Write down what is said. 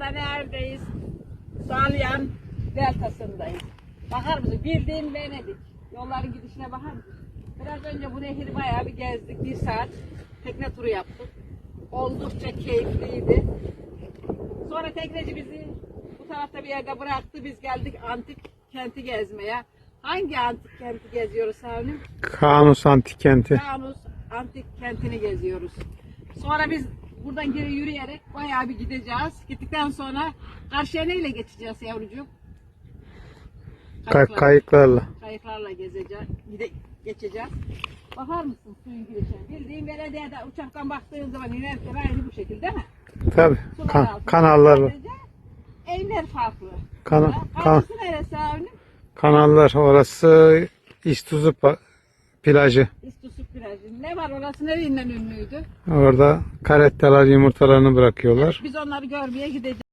anda neredeyiz? Salyan deltasındayız. Bakar mısın? Bildiğin Venedik. Yolların gidişine bakar mısın? Biraz önce bu nehri bayağı bir gezdik. Bir saat tekne turu yaptık. Oldukça keyifliydi. Sonra tekneci bizi bu tarafta bir yerde bıraktı. Biz geldik antik kenti gezmeye. Hangi antik kenti geziyoruz Savnim? Kanus Antik Kenti. Kanus antik kentini geziyoruz. Sonra biz buradan geri yürüyerek bayağı bir gideceğiz. Gittikten sonra karşıya neyle geçeceğiz yavrucuğum? Kay- Kayıklar. kayıklarla. Kayıklarla gezeceğiz, gide, geçeceğiz. Bakar mısın suyun girişine? Bildiğin belediyede uçaktan baktığın zaman inerken aynı bu şekilde değil mi? Tabi. Sular altında. kanallar var. Sadece Evler farklı. Kana- kan- Hangisi neresi Avni? kanallar orası İztuzu pa- plajı. İstusu plajı. Ne var orası nereyle ünlüydü? Orada karettalar yumurtalarını bırakıyorlar. Biz onları görmeye gideceğiz.